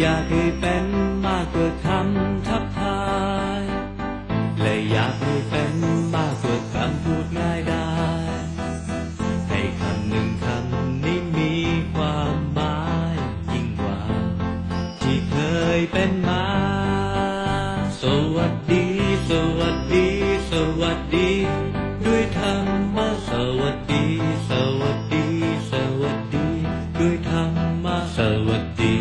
อยากให้เป็นมากกว่าคำทักทาย และอยากให้เป็นมากกว่าคำพูดง่ายได้ ให้คำหนึ่งคำนี้มีความหมายยิ่งกว่า ที่เคยเป็นมา สวัสดี สวัสดี สวัสดี ด้วยธรรมะสวัสดี สวัสดี สวัสดี ด้วยธรรมะสวัสดี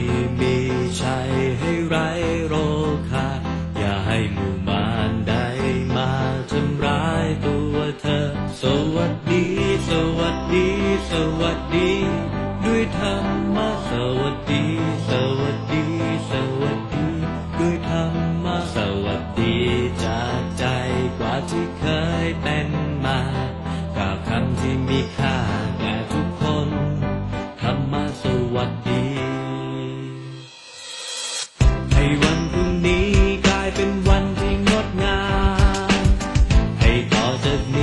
สวัสดี สวัสดี ด้วยธรรมะสวัสดี สวัสดี สวัสดี ด้วยธรรมะสวัสดีจากใจกว่าที่เคยเป็นมากับคำที่มีค่าแก่ทุกคนธรรมะสวัสดีให้วันพรุ่งนี้กลายเป็นวันที่งดงามให้ต่อจากนี้